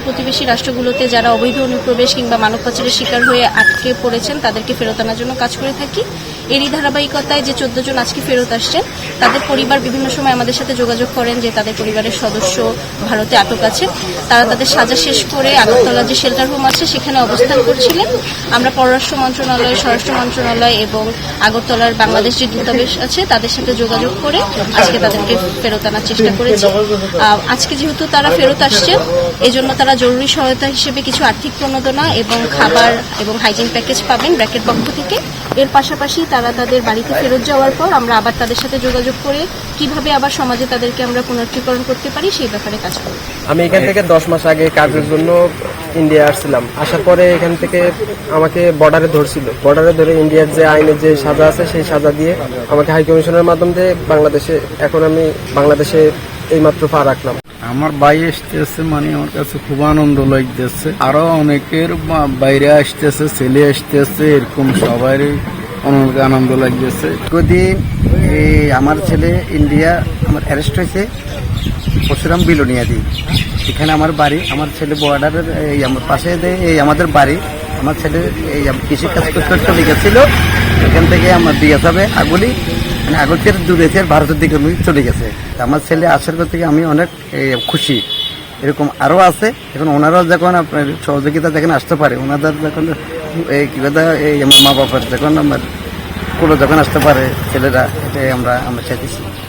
প্রতিবেশী রাষ্ট্রগুলোতে যারা অবৈধ অনুপ্রবেশ কিংবা মানব পাচারের শিকার হয়ে আটকে পড়েছেন, তাদেরকে ফেরত আনার জন্য কাজ করে থাকি। এরই ধারাবাহিকতায় যে চোদ্দ জন আজকে ফেরত আসছেন, তাদের পরিবার বিভিন্ন সময় আমাদের সাথে যোগাযোগ করেন যে তাদের পরিবারের সদস্য ভারতে আটক আছে তারা তাদের সাজা শেষ করে আগরতলা যে শেল্টার হোম আছে, সেখানে অবস্থান করছিলেন। আমরা পররাষ্ট্র মন্ত্রণালয়, স্বরাষ্ট্র মন্ত্রণালয় এবং আগরতলার বাংলাদেশ যে দূতাবাস আছে, তাদের সাথে যোগাযোগ করে আজকে তাদেরকে ফেরত আনার চেষ্টা করেছি। আজকে যেহেতু তারা ফেরত আসছেন এই জন্য তারা জরুরি সহায়তা হিসেবে কিছু আর্থিক প্রণোদনা এবং খাবার এবং হাইজিন প্যাকেজ পাবেন ব্র্যাকের পক্ষ থেকে। এর পাশাপাশি তারা তাদের বাড়িতে ফেরত যাওয়ার পর আমরা আবার তাদের সাথে যোগাযোগ করে কীভাবে আবার সমাজে তাদেরকে আমরা পুনর্থীকরণ করতে পারি সেই ব্যাপারে কাজ করব। আমি এখান থেকে দশ মাস আগে কাজের জন্য ইন্ডিয়া আসছিলাম। আসার পরে এখান থেকে আমাকে বর্ডারে ধরছিল। বর্ডারে ধরে ইন্ডিয়ার যে আইনের যে সাজা আছে সেই সাজা দিয়ে আমাকে হাই কমিশনের মাধ্যমে বাংলাদেশে এখন আমি বাংলাদেশে এইমাত্র পা রাখলাম। আমার ভাই আসতেছে মানে আমার কাছে খুব আনন্দ লাগতেছে। আরও অনেকের বাইরে আসতেছে, ছেলে আসতেছে, এরকম সবারই অনেক আনন্দ লাগতেছে। এই আমার ছেলে ইন্ডিয়া আমার অ্যারেস্ট হয়েছে, পরশুরাম বিলোনিয়াদি। এখানে আমার বাড়ি, আমার ছেলে বর্ডারের এই আমার পাশে এই আমাদের বাড়ি। আমার ছেলে এই আম- কৃষি কাজ করতে চলে গেছিল। এখান থেকে আমার দিয়ে যাবে আগুলি। মানে দূরে থেকে ভারতের দিকে চলে গেছে। আমার ছেলে আসার পর থেকে আমি অনেক খুশি। এরকম আরও আছে। এখন ওনারাও যখন আপনার সহযোগিতা যখন আসতে পারে, ওনাদের যখন এই কী কথা এই আমার মা বাবার যখন আমার কোনো যখন আসতে পারে, ছেলেরা, এটাই আমরা আমরা চাইতেছি।